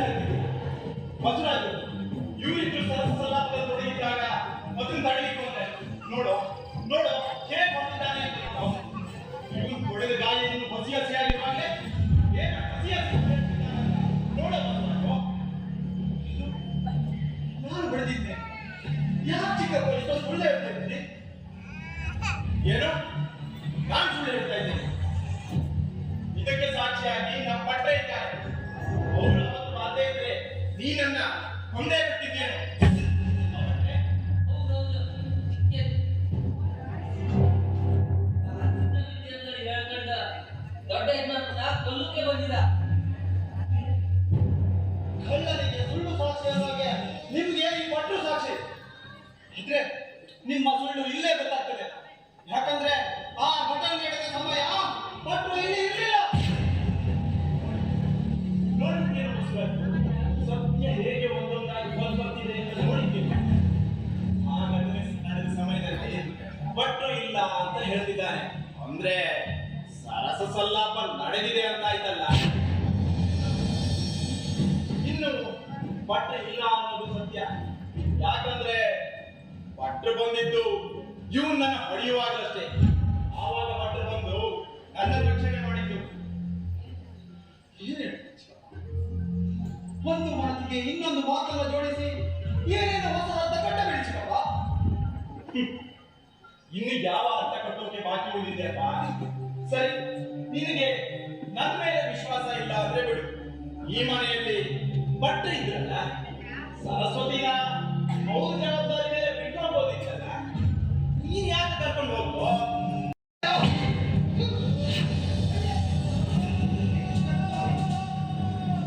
ಮಧುರಾಜನಿಗೆ ಮಧುರಾಜ್ ಇವರಿಬ್ರು ಸರಸಲ ತೊಡಗಿದ್ದಾಗ ಮಧುನ್ ತಡಲಿಕ್ಕೆ ಅಂದ್ರೆ. ನೋಡು ನೋಡು ಹೇಗ್ ಹೊಂದಿದ್ದಾನೆ ಇವನ್ ಹೊಡೆದ ನಾನು ಯಾಕೆ ಏನೋ? ಯಜಮಾನ ಕೊಲ್ಲುಕ್ಕೆ ಬಂದಿದ. ಕಳ್ಳನಿಗೆ ಸುಳ್ಳು ಸಾಕ್ಷಿಯಾದಾಗೆ ನಿಮ್ಗೆ ಈ ಪಟ್ಟು ಸಾಕ್ಷಿ. ಇದ್ರೆ ನಿಮ್ಮ ಸುಳ್ಳು ಇಲ್ಲೇ ಗೊತ್ತಾಗ್ತದೆ. ಯಾಕಂದ್ರೆ ಆ ಘಟನೆ ನಡೆದ ಸಮಯ ಪಟ್ಟು ಇಲ್ಲಿ ಇರಲಿಲ್ಲ? ಸತ್ಯ ಹೇಗೆ ಒಂದೊಂದಾಗಿ ಬಂದ್ಬರ್ತಿದೆ ಅಂತ ನೋಡಿದ್ದೇನೆ ಆ ಘಟನೆ ನಡೆದ ಸಮಯದಲ್ಲಿ ಪಟ್ಟು ಇಲ್ಲ ಅಂತ ಹೇಳ್ತಿದ್ದಾನೆ ಅಂದ್ರೆ ಸರಸ ಸಲ್ಲಾಪ ನಡೆದಿದೆ ಅಂತ ಆಯ್ತಲ್ಲ? ಇನ್ನು ಭಟ್ರು ಇಲ್ಲ ಅನ್ನೋದು ಸತ್ಯ. ಯಾಕಂದ್ರೆ ಭಟ್ರು ಬಂದಿದ್ದು ಇವ್ ನನ್ನ ಆವಾಗ ಭಟ್ರು ಬಂದು ನನ್ನ ರಕ್ಷಣೆ ಮಾಡಿದ್ದು. ಒಂದು ಮಾತಿಗೆ ಇನ್ನೊಂದು ಮಾತನ್ನ ಜೋಡಿಸಿ ಏನೇನು ಹೊಸ ಅರ್ಥ ಕಟ್ಟ ಬಿಡಿಸಿದವ ಇನ್ನು ಯಾವ ಅರ್ಥ ಕಟ್ಟೋಕೆ ಬಾಕಿ ಉಳಿದಿದೆಯಪ್ಪ ಸರಿ, ನಿನಗೆ ನನ್ನ ಮೇಲೆ ವಿಶ್ವಾಸ ಇಲ್ಲ ಅಂದ್ರೆ ಬಿಡು. ಈ ಮನೆಯಲ್ಲಿ ಬಟ್ಟೆ ಇದ್ರಲ್ಲ, ಸರಸ್ವತಿನ ಅವ್ರ ಜವಾಬ್ದಾರಿ ಮೇಲೆ ಬಿಟ್ಕೊಳ್ಬೋದಿತ್ತಲ್ಲ, ನೀನ್ ಯಾಕೆ ಕರ್ಕೊಂಡು ಹೋಗು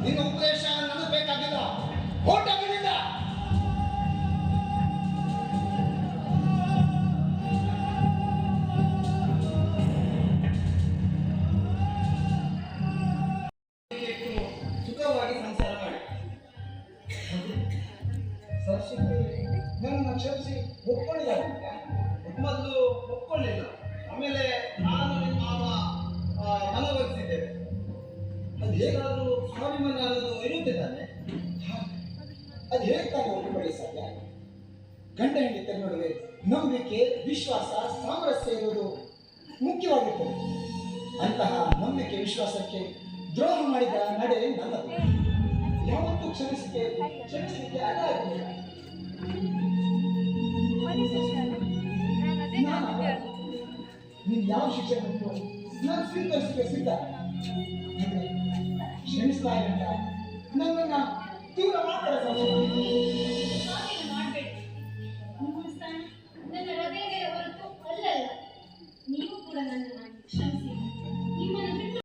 ನಿನ್ನ ಉಪದೇಶ ನನಗೆ ಬೇಕಾಗಿಲ್ಲ. ಹೊರಟಾಗಿಲ್ಲ ಸರಸ್ವತಿ ನನ್ನನ್ನು ಕ್ಷಮಿಸಿ, ಒಪ್ಕೊಳ್ಳಿಲ್ಲ. ಮೊದಲು ಒಪ್ಕೊಳ್ಳಿಲ್ಲ. ಆಮೇಲೆ ನಾನು ನಿಮ್ಮ ಮನವೊಲಿಸಿದ್ದೇವೆ ಅದು ಹೇಗಾದರೂ ಸ್ವಾಭಿಮಾನ ಅನ್ನೋದು ಇರುತ್ತೆ ಅದು ಹೇಗೆ ತಾನೇ ಒಪ್ಪಿಕೊಳ್ಳಿ ಸಾಧ್ಯ. ಗಂಡ ಹೆಂಡತಿ ನಡುವೆ ನಂಬಿಕೆ, ವಿಶ್ವಾಸ, ಸಾಮರಸ್ಯ ಇರುವುದು ಮುಖ್ಯವಾಗಿರ್ತದೆ. ಅಂತಹ ನಂಬಿಕೆ, ವಿಶ್ವಾಸಕ್ಕೆ ದ್ರೋಹ ಮಾಡಿದ ನಡೆ ನನ್ನದು. ನೀನು ಯಾವ ಶಿಕ್ಷೆ ಬಂತು ನಾನು ಸ್ವೀಕರಿಸಲಿಕ್ಕೆ ಸಿದ್ಧ ಆದ್ರೆ ಕ್ಷಮಿಸ್ತಾ ಇಲ್ಲ ನನ್ನನ್ನ ತೀವ್ರ ಮಾಡ್ತಾರೆ ಸಂಶಯ